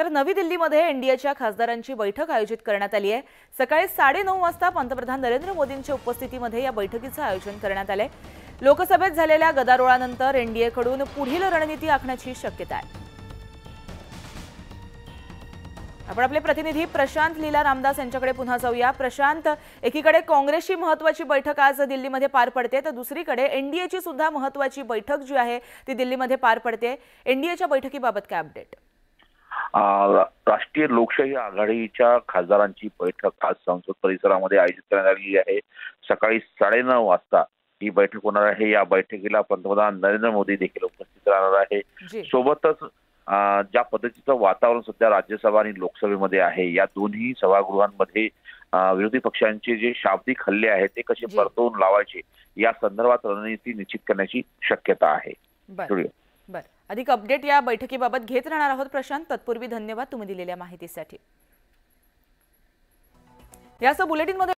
तर नवी दिल्लीमध्ये एनडीएच्या खासदारांची बैठक आयोजित करण्यात आली आहे. सकाळी साडेनऊ वाजता पंतप्रधान नरेंद्र मोदींच्या उपस्थितीमध्ये या बैठकीचं आयोजन करण्यात आलंय. लोकसभेत झालेल्या गदारोळानंतर एनडीएकडून पुढील रणनीती आखण्याची शक्यता आहे. आपण आपले प्रतिनिधी प्रशांत लीला रामदास यांच्याकडे पुन्हा जाऊया. प्रशांत एकीकडे काँग्रेसची महत्वाची बैठक आज दिल्लीमध्ये पार पडते तर दुसरीकडे एनडीएची सुद्धा महत्वाची बैठक जी आहे ती दिल्लीमध्ये पार पडते. एनडीएच्या बैठकीबाबत काय अपडेट? राष्ट्रीय लोकशाही आघाडीच्या खासदारांची बैठक आज संसद परिसरामध्ये आयोजित करण्यात आलेली आहे. सकाळी साडेनऊ वाजता ही बैठक होणार आहे. या बैठकीला पंतप्रधान नरेंद्र मोदी देखील उपस्थित राहणार आहे. सोबतच ज्या पद्धतीचं वातावरण सध्या राज्यसभा आणि लोकसभेमध्ये आहे या दोन्ही सभागृहांमध्ये विरोधी पक्षांचे जे शाब्दिक हल्ले आहेत ते कसे. परतवून लावायचे या संदर्भात रणनीती निश्चित करण्याची शक्यता आहे. बरं. अधिक अपडेट या बैठकीबाबत घेत राहणार आहोत प्रशांत. तत्पूर्वी धन्यवाद तुम्ही दिलेल्या माहितीसाठी. याचं बुलेटिनमध्ये